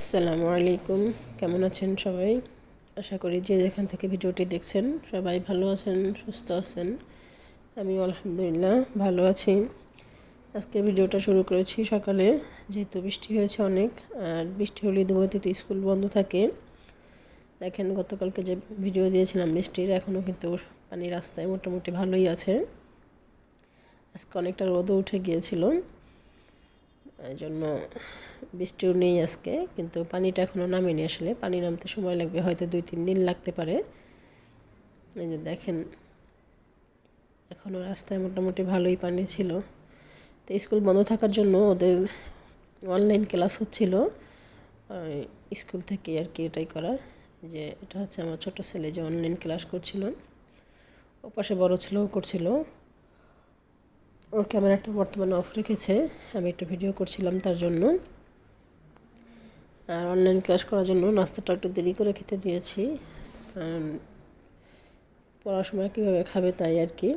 আসসালামু আলাইকুম। কেমন আছেন সবাই? আশা করি যে যেখান থেকে ভিডিওটি দেখছেন সবাই ভালো আছেন, সুস্থ আছেন। আমি আলহামদুলিল্লাহ ভালো আছি। আজকে ভিডিওটা শুরু করেছি সকালে। যেহেতু বৃষ্টি হয়েছে অনেক, আর বৃষ্টি হলে দুবতিতে স্কুল বন্ধ থাকে। দেখেন, গতকালকে যে ভিডিও দিয়েছিলাম বৃষ্টির এখনও কিন্তু পানি রাস্তায় মোটামুটি ভালোই আছে। আজকে অনেকটা রোদও উঠে গিয়েছিল। জন্য বৃষ্টিও নেই আজকে, কিন্তু পানিটা এখনও নামেনি আসলে। পানি নামতে সময় লাগবে, হয়তো দুই, তিন দিন লাগতে পারে। এই যে দেখেন এখনও রাস্তায় মোটামুটি ভালোই পানি ছিল। তো স্কুল বন্ধ থাকার জন্য ওদের অনলাইন ক্লাস হচ্ছিল। স্কুল থেকে আর কি এটাই করা। যে এটা হচ্ছে আমার ছোট ছেলে যে অনলাইন ক্লাস করছিল। ও পাশে বড় ছেলেও করছিল। ওর ক্যামেরাটা বর্তমানে অফ রেখেছে। আমি একটু ভিডিও করছিলাম তার জন্য। আর অনলাইন ক্লাস করার জন্য নাস্তাটা একটু দেরি করে খেতে দিয়েছি। কারণ পড়াশোনা কীভাবে খাবে তাই আর কি।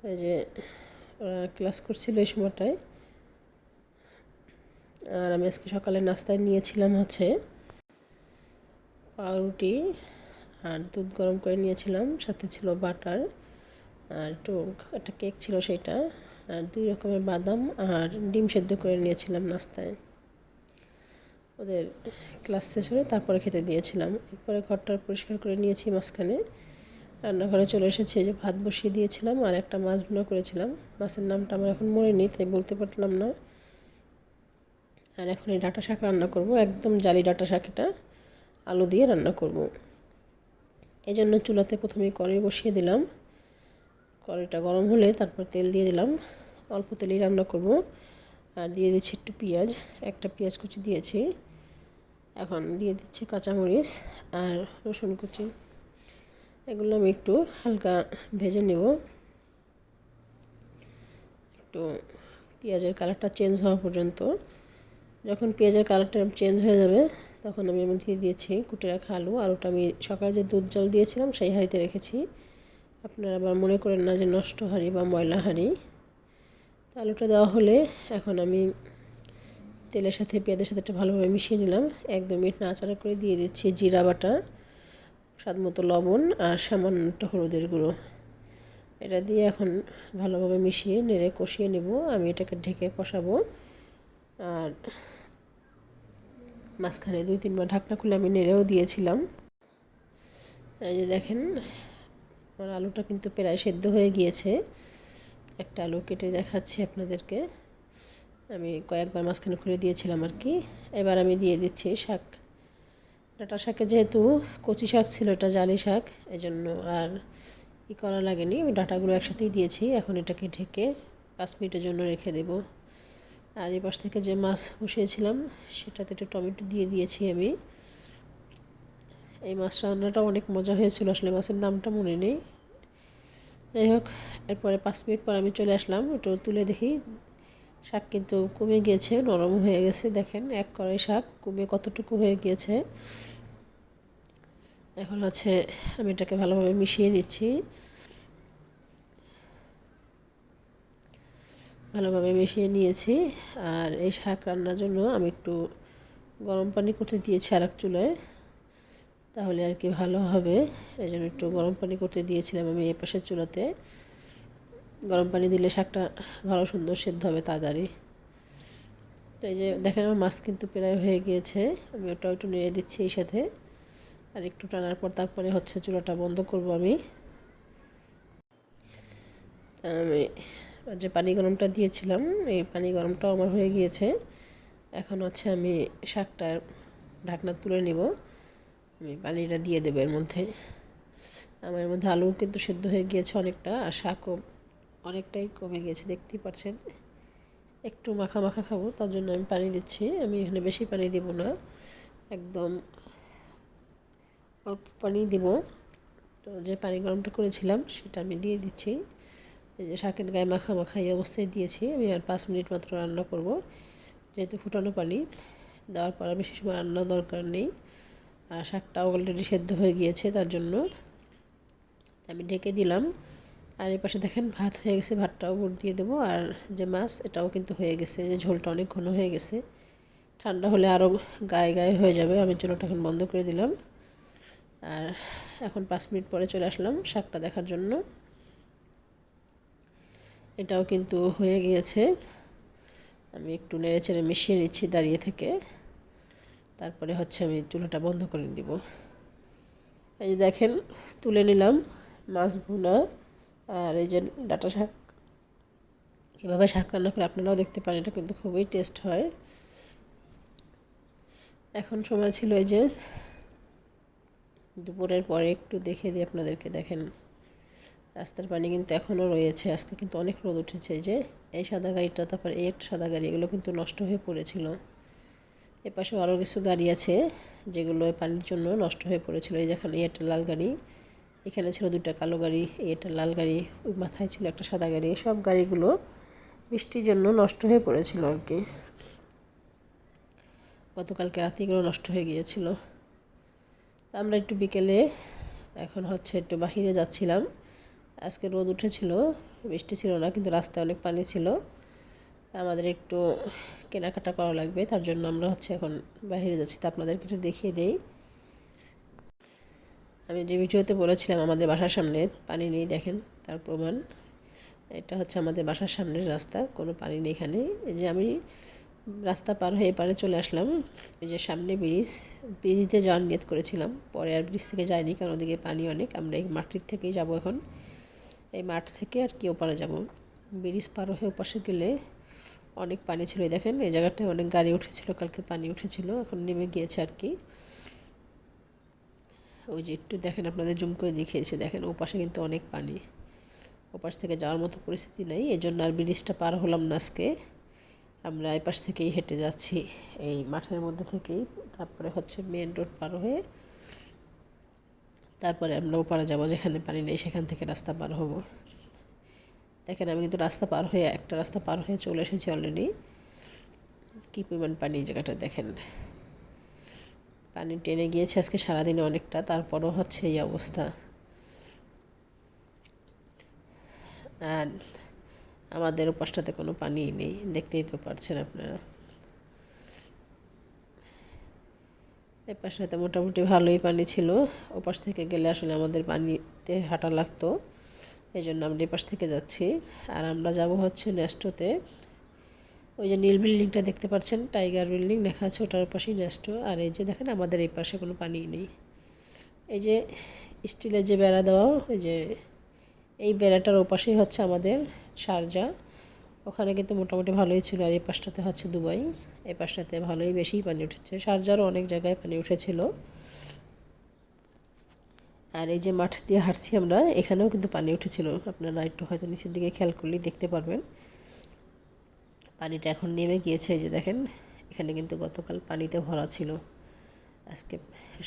তাই যে, ওরা ক্লাস করছিল এই সময়টায়। আর আমি আজকে সকালে নাস্তায় নিয়েছিলাম হচ্ছে পাউরুটি আর দুধ গরম করে নিয়েছিলাম। সাথে ছিল বাটার। একটু একটা কেক ছিল সেটা, আর দুই রকমের বাদাম আর ডিম সেদ্ধ করে নিয়েছিলাম নাস্তায়। ওদের ক্লাস শেষ হলে তারপরে খেতে দিয়েছিলাম। এরপরে ঘরটা পরিষ্কার করে নিয়েছি মাঝখানে। রান্নাঘরে চলে এসেছি যে ভাত বসিয়ে দিয়েছিলাম আর একটা মাছ ভুনা করেছিলাম। মাছের নামটা আমার এখন মনে নেই, তাই বলতে পারলাম না। আর এখন এই ডাটা শাক রান্না করব, একদম জালি ডাটা শাক এটা। আলু দিয়ে রান্না করব। এই জন্য চুলাতে প্রথমে কড়াই বসিয়ে দিলাম। কড়াইটা গরম হলে তারপর তেল দিয়ে দিলাম। অল্প তেলেই রান্না করব। আর দিয়ে দিচ্ছি একটু পেঁয়াজ, একটা পেঁয়াজ কুচি দিয়েছি। এখন দিয়ে দিচ্ছি কাঁচামরিচ আর রসুন কুচি। এগুলো আমি একটু হালকা ভেজে নেব। একটু পেঁয়াজের কালারটা চেঞ্জ হওয়া পর্যন্ত। যখন পেঁয়াজের কালারটা চেঞ্জ হয়ে যাবে, তখন আমি দিয়ে দিয়েছি কুটে রাখা আলু। আর ওটা আমি সকালে যে দুধ জল দিয়েছিলাম, সেই হাঁড়িতে রেখেছি। আপনারা আবার মনে করেন না যে নষ্ট হাঁড়ি বা ময়লা হাঁড়ি। আলুটা দেওয়া হলে এখন আমি তেলের সাথে পেঁয়াজের সাথে একটা ভালোভাবে মিশিয়ে নিলাম। এক দু মিনিট নাড়াচাড়া করে দিয়ে দিচ্ছি জিরা বাটা, স্বাদ মতো লবণ আর সামান্য একটু হলুদের গুঁড়ো। এটা দিয়ে এখন ভালোভাবে মিশিয়ে নেড়ে কষিয়ে নেব। আমি এটাকে ঢেকে কষাবো। আর মাঝখানে দুই তিনবার ঢাকনা খুলে আমি নেড়েও দিয়েছিলাম। এই যে দেখেন আমার আলুটা কিন্তু প্রায় সেদ্ধ হয়ে গিয়েছে। একটা আলু কেটে দেখাচ্ছি আপনাদেরকে। আমি কয়েকবার মাঝখানে খুলে দিয়েছিলাম আর কি। এবার আমি দিয়ে দিচ্ছি শাক। ডাটা শাকে যেহেতু কচি শাক ছিল, এটা জালি শাক এই জন্য আর ই করা লাগেনি। আমি ডাটাগুলো একসাথেই দিয়েছি। এখন এটাকে ঢেকে পাঁচ মিনিটের জন্য রেখে দেব। আর এই পাশ থেকে যে মাছ বসিয়েছিলাম, সেটাতে একটু টমেটো দিয়ে দিয়েছি আমি। এই মাছ রান্নাটা অনেক মজা হয়েছিল, আসলে মাছের নামটা মনে নেই। যাই হোক, এরপরে পাঁচ মিনিট পর আমি চলে আসলাম, একটু তুলে দেখি। শাক কিন্তু কমে গিয়েছে নরম হয়ে গেছে, দেখেন, এক কড়াই শাক কমে কতটুকু হয়ে গিয়েছে। এখন আছে আমি এটাকে ভালোভাবে মিশিয়ে নিচ্ছি। ভালোভাবে মিশিয়ে নিয়েছি, আর এই শাক রান্নার জন্য আমি একটু গরম পানি করতে দিয়েছি আর এক চুলায়। তাহলে আর কি ভালো হবে। এই জন্য একটু গরম পানি করতে দিয়েছিলাম আমি এ পাশের চুলাতে। গরম পানি দিলে শাকটা ভালো সুন্দর সেদ্ধ হবে তাড়াতাড়ি। তো এই যে দেখেন আমার মাছ কিন্তু প্রায় হয়ে গিয়েছে। আমি ওটাও একটু নেড়ে দিচ্ছি এই সাথে। আর একটু টানার পর তারপরে হচ্ছে চুলাটা বন্ধ করব আমি। আমি যে পানি গরমটা দিয়েছিলাম, এই পানি গরমটাও আমার হয়ে গিয়েছে। এখন হচ্ছে আমি শাকটার ঢাকনা তুলে নিব। আমি পানিটা দিয়ে দেবো এর মধ্যে। আমার মধ্যে আলু কিন্তু সেদ্ধ হয়ে গিয়েছে অনেকটা, আর শাকও অনেকটাই কমে গিয়েছে, দেখতেই পাচ্ছেন। একটু মাখা মাখা খাব, তার জন্য আমি পানি দিচ্ছি। আমি এখানে বেশি পানি দেব না, একদম অল্প পানি দিব। তো যে পানি গরমটা করেছিলাম, সেটা আমি দিয়ে দিচ্ছি। এই যে শাকের গায়ে মাখা মাখা এই অবস্থায় দিয়েছি, আমি আর পাঁচ মিনিট মাত্র রান্না করব। যেহেতু ফুটানো পানি, দেওয়ার পর বেশি সময় রান্না দরকার নেই। আর শাকটাও অলরেডি সেদ্ধ হয়ে গিয়েছে, তার জন্য আমি ঢেকে দিলাম। আর এই পাশে দেখেন ভাত হয়ে গেছে, ভাতটাও উপর দিয়ে দেবো। আর যে মাছ, এটাও কিন্তু হয়ে গেছে, যে ঝোলটা অনেক ঘন হয়ে গেছে। ঠান্ডা হলে আরও গায়ে গায়ে হয়ে যাবে, আমি চুলোটা এখন বন্ধ করে দিলাম। আর এখন পাঁচ মিনিট পরে চলে আসলাম শাকটা দেখার জন্য। এটাও কিন্তু হয়ে গিয়েছে। আমি একটু নেড়ে চেড়ে মিশিয়ে নিচ্ছি দাঁড়িয়ে থেকে। তারপরে হচ্ছে আমি চুলাটা বন্ধ করে দিব এই যে দেখেন, তুলে নিলাম মাছ ভুনা আর এই যে ডাটা শাক। এভাবে শাক রান্না করে আপনারাও দেখতে পারেন, এটা কিন্তু খুবই টেস্ট হয়। এখন সময় ছিল এই যে দুপুরের পরে একটু দেখে দিই আপনাদেরকে দেখেন। রাস্তার পানি কিন্তু এখনও রয়েছে, আজকে কিন্তু অনেক রোদ উঠেছে যে। এই সাদা গাড়িটা, তারপর এই একটা সাদা গাড়ি, এগুলো কিন্তু নষ্ট হয়ে পড়েছিল। এপাশেও আরও কিছু গাড়ি আছে, যেগুলো পানির জন্য নষ্ট হয়ে পড়েছিল। এই যেখানে একটা লাল গাড়ি, এখানে ছিল দুটা কালো গাড়ি একটা লাল গাড়ি, ওই মাথায় ছিল একটা সাদা গাড়ি। সব গাড়িগুলো বৃষ্টির জন্য নষ্ট হয়ে পড়েছিল আর কি। গতকালকে রাতেগুলো নষ্ট হয়ে গিয়েছিল। আমরা একটু বিকেলে এখন হচ্ছে একটু বাহিরে যাচ্ছিলাম। আজকে রোদ উঠেছিল, বৃষ্টি ছিল না, কিন্তু রাস্তায় অনেক পানি ছিল। আমাদের একটু কেনাকাটা করা লাগবে, তার জন্য আমরা হচ্ছে এখন বাহিরে যাচ্ছি। তা আপনাদেরকে একটু দেখিয়ে দেই। আমি যে ভিডিওতে বলেছিলাম আমাদের বাসার সামনে পানি নেই, দেখেন তার প্রমাণ। এটা হচ্ছে আমাদের বাসার সামনের রাস্তা, কোনো পানি নেই এখানে। এই যে আমি রাস্তা পার হয়ে এপারে চলে আসলাম। এই যে সামনে ব্রিজ, ব্রিজে যাওয়ার নিয়ত করেছিলাম। পরে আর ব্রিজ থেকে যাইনি, কারণ ওদিকে পানি অনেক। আমরা এই মাঠটির থেকেই যাব এখন। এই মাঠ থেকে আর কি ওপারে যাব। ব্রিজ পার হয়ে ওপাশে গেলে অনেক পানি ছিল। দেখেন, এই জায়গাটায় অনেক গাড়ি উঠেছিল, কালকে পানি উঠেছিল, এখন নেমে গিয়েছে আর কি। ওই যে একটু দেখেন, আপনাদের জুম করে দেখিয়েছে। দেখেন, ওপাশে কিন্তু অনেক পানি। ওপাশ থেকে যাওয়ার মতো পরিস্থিতি নেই এই জন্য আর ব্রিজটা পার হলাম না আজকে। আমরা এপাশ থেকেই হেঁটে যাচ্ছি, এই মাঠের মধ্যে থেকেই। তারপরে হচ্ছে মেন রোড পার হয়ে তারপরে আমরা ওপারে যাব, যেখানে পানি নেই, সেখান থেকে রাস্তা পার হব। দেখেন, আমি কিন্তু রাস্তা পার হয়ে একটা রাস্তা পার হয়ে চলে এসেছি অলরেডি কী পরিমাণ পানি জায়গাটা দেখেন। পানি টেনে গিয়েছে আজকে সারাদিনে অনেকটা, তারপরও হচ্ছে এই অবস্থা। আর আমাদের ওপাশটাতে কোনো পানি নেই, দেখতেই তো পারছেন আপনারা। এ পাশটাতে মোটামুটি ভালোই পানি ছিল, ওপাশ থেকে গেলে আসলে আমাদের পানিতে হাঁটা লাগতো। এই জন্য আমরা এপাশ থেকে যাচ্ছি। আর আমরা যাব হচ্ছে নেস্টোতে ওই যে নীল বিল্ডিংটা দেখতে পাচ্ছেন টাইগার বিল্ডিং দেখা আছে, ওটার পাশেই নেস্টো আর এই যে দেখেন, আমাদের এই পাশে কোনো পানি নেই। এই যে স্টিলের যে বেড়া দেওয়া ওই যে এই বেড়াটার ওপাশেই হচ্ছে আমাদের শারজা ওখানে কিন্তু মোটামুটি ভালোই ছিল। আর এই পাশটাতে হচ্ছে দুবাই। এই পাশটাতে ভালোই বেশি পানি উঠেছে। শারজারও অনেক জায়গায় পানি উঠেছিল। আর এই যে মাঠ দিয়ে হাঁটছি আমরা, এখানেও কিন্তু পানি উঠেছিল। আপনারা একটু হয়তো নিচের দিকে খেয়াল করলেই দেখতে পারবেন। পানিটা এখন নেমে গিয়েছে, এই যে দেখেন, এখানে কিন্তু গতকাল পানিতে ভরা ছিল। আজকে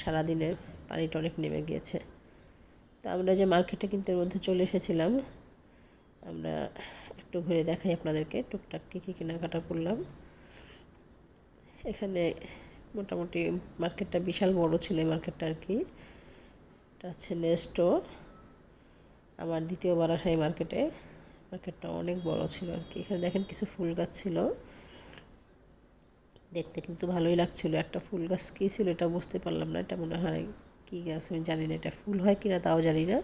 সারাদিনে পানিটা অনেক নেমে গিয়েছে। তো আমরা যে মার্কেটে কিন্তু এর মধ্যে চলে এসেছিলাম, আমরা একটু ঘুরে দেখাই আপনাদেরকে, টুকটাক কী কী কেনাকাটা করলাম। এখানে মোটামুটি মার্কেটটা বিশাল বড় ছিল, এই মার্কেটটা আর কি। এটা হচ্ছে নেস্টো আমার দ্বিতীয় বারাসাই মার্কেটে। মার্কেটটা অনেক বড় ছিল আর কি। এখানে দেখেন কিছু ফুল গাছ ছিল। দেখতে কিন্তু ভালোই লাগছিল। একটা ফুল গাছ কী ছিল এটা বুঝতে পারলাম না। এটা মনে হয় কী গাছ আমি জানি না। এটা ফুল হয় কি না তাও জানি না।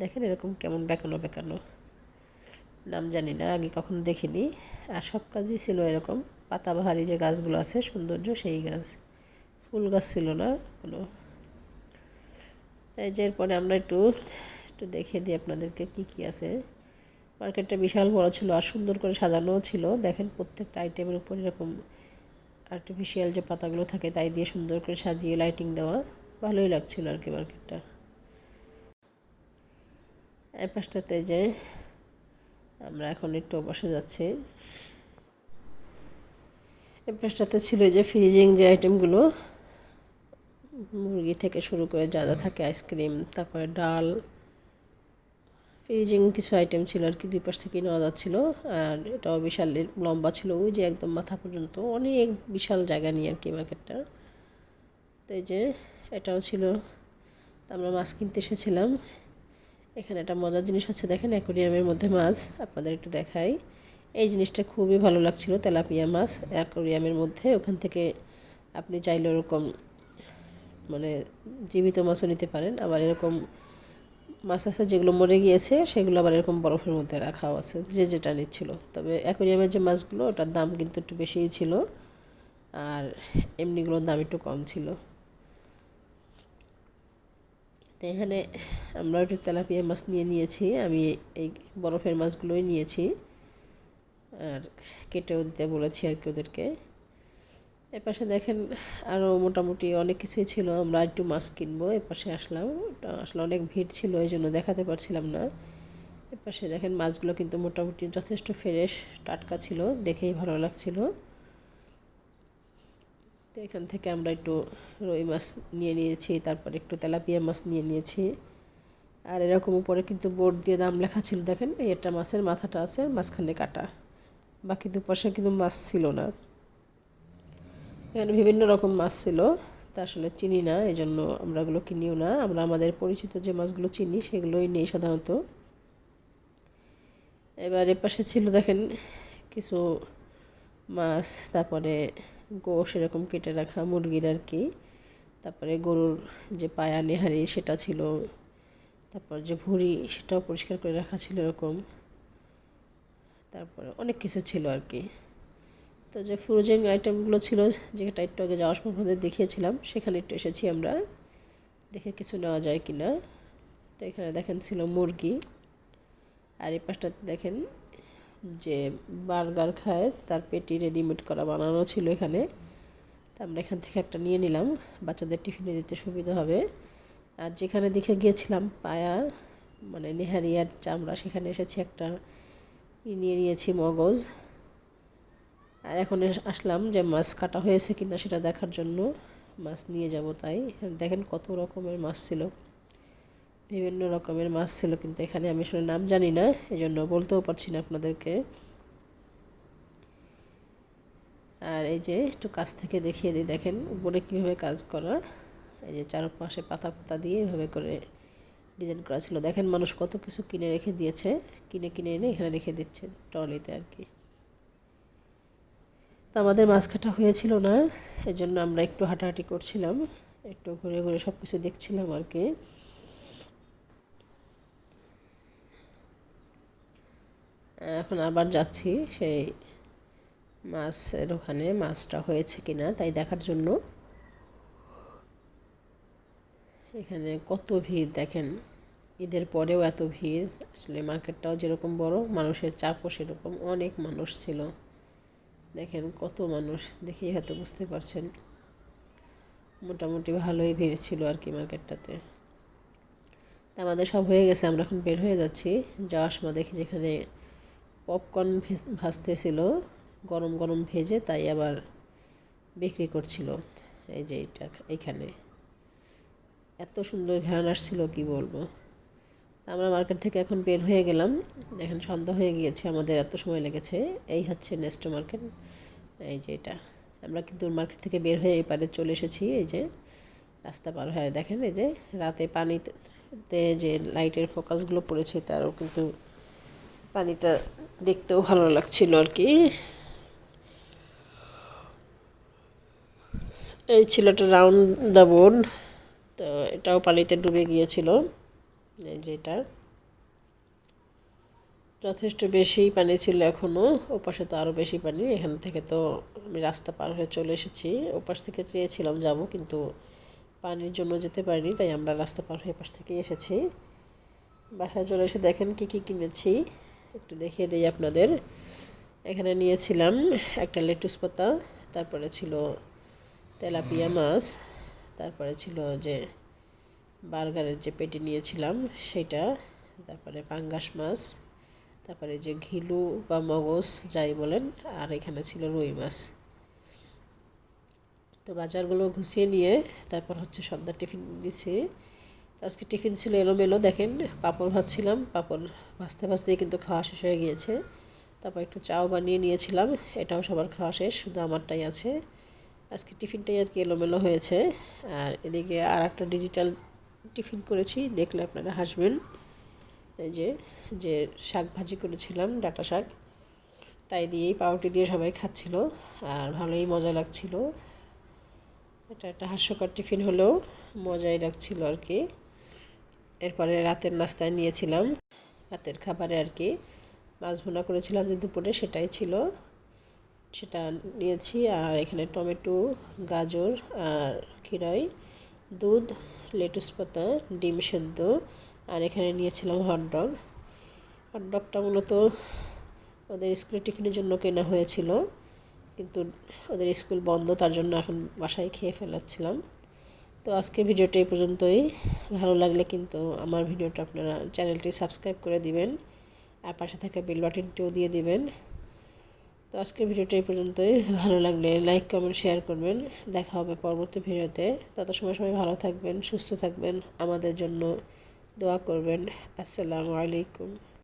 দেখেন এরকম কেমন বেঁকানো বেঁকানো। নাম জানি না, আগে কখনো দেখিনি। আর সব কাজই ছিল এরকম। পাতাবাহারি যে গাছগুলো আছে, সৌন্দর্য সেই গাছ। ফুল গাছ ছিল না কোনো। যে এরপরে আমরা একটু একটু দেখিয়ে দিই আপনাদেরকে কি কি আছে। মার্কেটটা বিশাল বড় ছিল আর সুন্দর করে সাজানোও ছিল। দেখেন প্রত্যেকটা আইটেমের উপর এরকম আর্টিফিশিয়াল যে পাতাগুলো থাকে তাই দিয়ে সুন্দর করে সাজিয়ে লাইটিং দেওয়া। ভালোই লাগছিল আর কি মার্কেটটা। এই পাশটাতে যে আমরা এখন একটু বসে যাচ্ছি। এই পাশটাতে ছিল যে ফ্রিজিং যে আইটেমগুলো মুরগি থেকে শুরু করে যা যা থাকে আইসক্রিম তারপরে ডাল ফ্রিজিং কিছু আইটেম ছিল আর কি দুই পাশ থেকে নেওয়া যাচ্ছিল। আর এটাও বিশাল লম্বা ছিল ওই যে একদম মাথা পর্যন্ত অনেক বিশাল জায়গা নিয়ে আর কি মার্কেটটা তো এই যে এটাও ছিল। আমরা মাছ কিনতে এসেছিলাম। এখানে একটা মজার জিনিস হচ্ছে দেখেন অ্যাকোরিয়ামের মধ্যে মাছ আপনাদের একটু দেখাই। এই জিনিসটা খুবই ভালো লাগছিল তেলাপিয়া মাছ অ্যাকোরিয়ামের মধ্যে। ওখান থেকে আপনি চাইলে ওরকম মানে জীবিত মাছও নিতে পারেন, আবার এরকম মাছ আছে যেগুলো মরে গিয়েছে, সেগুলো আবার এরকম বরফের মধ্যে রাখাও আছে, যে যেটা নিচ্ছিল। তবে অ্যাকোরিয়ামের যে মাছগুলো, ওটার দাম কিন্তু একটু বেশিই ছিল, আর এমনিগুলোর দাম একটু কম ছিল। তো এখানে আমরা একটু তেলাপিয়া মাছ নিয়ে নিয়েছি, আমি এই বরফের মাছগুলোই নিয়েছি, আর কেটেও দিতে বলেছি আর কি ওদেরকে। এপাশে দেখেন আরও মোটামুটি অনেক কিছুই ছিল, আমরা একটু মাছ কিনবো এপাশে আসলাম। ওটা আসলে অনেক ভিড় ছিল এই জন্য দেখাতে পারছিলাম না। এপাশে দেখেন মাছগুলো কিন্তু মোটামুটি যথেষ্ট ফ্রেশ টাটকা ছিল, দেখেই ভালো লাগছিল। তো এখান থেকে আমরা একটু রুই মাছ নিয়ে নিয়েছি, তারপর একটু তেলাপিয়া মাছ নিয়ে নিয়েছি। আর এরকম উপরে কিন্তু বোর্ড দিয়ে দাম লেখা ছিল, দেখেন একটা মাছের মাথাটা আছে, মাঝখানে কাটা। বাকি দুপাশে কিন্তু মাছ ছিল না। এখানে বিভিন্ন রকম মাছ ছিল, তা আসলে চিনি না এই জন্য আমরা ওগুলো কিনিও না। আমরা আমাদের পরিচিত যে মাছগুলো চিনি, সেগুলোই নেই সাধারণত। এবার এ পাশে ছিল দেখেন কিছু মাছ, তারপরে গোশ এরকম কেটে রাখা, মুরগির আর কি। তারপরে গরুর যে পায়া নেহারি, সেটা ছিল। তারপর যে ভুড়ি, সেটাও পরিষ্কার করে রাখা ছিল এরকম। তারপরে অনেক কিছু ছিল আর কি। তো যে ফ্রোজেন আইটেমগুলো ছিল, যেটা একটু আগে যাওয়ার সময় আপনাদের দেখিয়েছিলাম, সেখানে একটু এসেছি আমরা। দেখে কিছু নেওয়া যায় কি না তো এখানে দেখেন ছিল মুরগি। আর এই পাশটাতে দেখেন যে বার্গার খায়, তার পেটি রেডিমেড করা বানানো ছিল এখানে। তা আমরা এখান থেকে একটা নিয়ে নিলাম, বাচ্চাদের টিফিনে দিতে সুবিধা হবে। আর যেখানে দেখে গিয়েছিলাম, পায়া মানে নেহারিয়ার চামড়া, সেখানে এসেছি একটা। নিয়ে নিয়েছি মগজ। আর এখন আসলাম যে মাছ কাটা হয়েছে কিনা সেটা দেখার জন্য। মাছ নিয়ে যাব তাই। দেখেন কত রকমের মাছ ছিল। বিভিন্ন রকমের মাছ ছিল কিন্তু এখানে আমি আসলে নাম জানি না এই জন্য বলতেও পারছি না আপনাদেরকে। আর এই যে একটু কাছ থেকে দেখিয়ে দিই, দেখেন উপরে কীভাবে কাজ করা। এই যে চারপাশে পাতা পাতা দিয়ে এভাবে করে ডিজাইন করা ছিল। দেখেন মানুষ কত কিছু কিনে রেখে দিয়েছে। কিনে কিনে এনে এখানে রেখে দিচ্ছে ট্রলিতে আর কি। আমাদের মাছ কাটা হয়েছিল না, এজন্য আমরা একটু হাঁটাহাঁটি করছিলাম, একটু ঘুরে ঘুরে সব কিছু দেখছিলাম আর কি। এখন আবার যাচ্ছি সেই মাছের ওখানে, মাছটা হয়েছে কিনা তাই দেখার জন্য। এখানে কত ভিড় দেখেন, ঈদের পরেও এত ভিড়, আসলে মার্কেটটাও যেরকম বড়, মানুষের চাপও সেরকম, অনেক মানুষ ছিল। দেখেন কত মানুষ দেখেই হয়তো বুঝতে পারছেন। মোটামুটি ভালোই ভিড় ছিল আর কি মার্কেটটাতে। তা আমাদের সব হয়ে গেছে, আমরা এখন বের হয়ে যাচ্ছি। যাওয়ার সময় দেখি যেখানে পপকর্ন ভাজতেছিল, গরম গরম ভেজে তাই আবার বিক্রি করছিল। এই যে এইটা, এইখানে। এত সুন্দর ঘ্রাণ আসছিল, কি বলব? আমরা মার্কেট থেকে এখন বের হয়ে গেলাম। এখন সন্ধ্যা হয়ে গিয়েছে, আমাদের এত সময় লেগেছে। এই হচ্ছে নেস্টো মার্কেট এই যে এটা। আমরা কিন্তু মার্কেট থেকে বের হয়ে এপারে চলে এসেছি, এই যে রাস্তা পার হয়ে। দেখেন এই যে রাতে পানিতে যে লাইটের ফোকাসগুলো পড়েছে, তারও কিন্তু পানিটা দেখতেও ভালো লাগছিল আর কি। এই ছিল একটা রাউন্ড দ্য বোর্ড, তো এটাও পানিতে ডুবে গিয়েছিল। এই যে এটা। যথেষ্ট বেশি পানি ছিল এখনও ওপাশে তো আরও বেশি পানি, এখান থেকে তো আমি রাস্তা পার হয়ে চলে এসেছি। ওপাশ থেকে চেয়েছিলাম যাব, কিন্তু পানির জন্য যেতে পারিনি, তাই আমরা রাস্তা পার হয়ে পাশ থেকে এসেছি। বাসায় চলে এসে দেখেন কি কি কিনেছি, একটু দেখিয়ে দিই আপনাদের। এখানে নিয়েছিলাম একটা লেটুস পাতা, তারপরে ছিল তেলাপিয়া মাছ, তারপরে ছিল যে বার্গারের যে পেটি নিয়েছিলাম, সেটা, তারপরে পাঙ্গাস মাছ, তারপরে যে ঘিলু বা মগজ, যাই বলেন, আর এখানে ছিল রুই মাছ। তো বাজারগুলো ঘুষিয়ে নিয়ে, তারপর হচ্ছে সন্ধ্যার টিফিন দিছি আজকে টিফিন ছিল এলোমেলো, দেখেন, পাঁপড় ভাজছিলাম, পাঁপড় ভাজতে ভাজতেই কিন্তু খাওয়া শেষ হয়ে গিয়েছে। তারপর একটু চাও বানিয়ে নিয়েছিলাম, এটাও সবার খাওয়া শেষ, শুধু আমারটাই আছে। আজকে টিফিনটাই আর কি এলোমেলো হয়েছে, আর এদিকে আর একটা ডিজিটাল টিফিন করেছি, দেখলে আপনারা হাসবেন। এই যে যে শাক ভাজি করেছিলাম, ডাটা শাক, তাই দিয়েই পাউরুটি দিয়ে সবাই খাচ্ছিল, আর ভালোই মজা লাগছিল। এটা একটা হাস্যকর টিফিন হলেও মজাই লাগছিল আর কি। এরপরে রাতের নাস্তায় নিয়েছিলাম, রাতের খাবারে আর কি। মাছ ভুনা করেছিলাম যে দুপুরে, সেটাই ছিল। সেটা নিয়েছি, আর এখানে টমেটো, গাজর, আর খিরাই দুধ, লেটুস পাতা, ডিম সেদ্ধ, আর এখানে নিয়েছিলাম হটডগ হটডগটা মূলত ওদের স্কুলের টিফিনের জন্য কেনা হয়েছিল, কিন্তু ওদের স্কুল বন্ধ, তার জন্য এখন বাসায় খেয়ে ফেলাচ্ছিলাম। তো আজকে ভিডিওটা এই পর্যন্তই। ভালো লাগলে কিন্তু আমার ভিডিওটা আপনারা চ্যানেলটি সাবস্ক্রাইব করে দিবেন, আর পাশে থাকা বেল বাটনটিও দিয়ে দিবেন। তো আজকের ভিডিওটা এই পর্যন্তই। ভালো লাগলে লাইক কমেন্ট শেয়ার করবেন। দেখা হবে পরবর্তী ভিডিওতে। তত সময় সময় ভালো থাকবেন, সুস্থ থাকবেন। আমাদের জন্য দোয়া করবেন। আসসালামু আলাইকুম।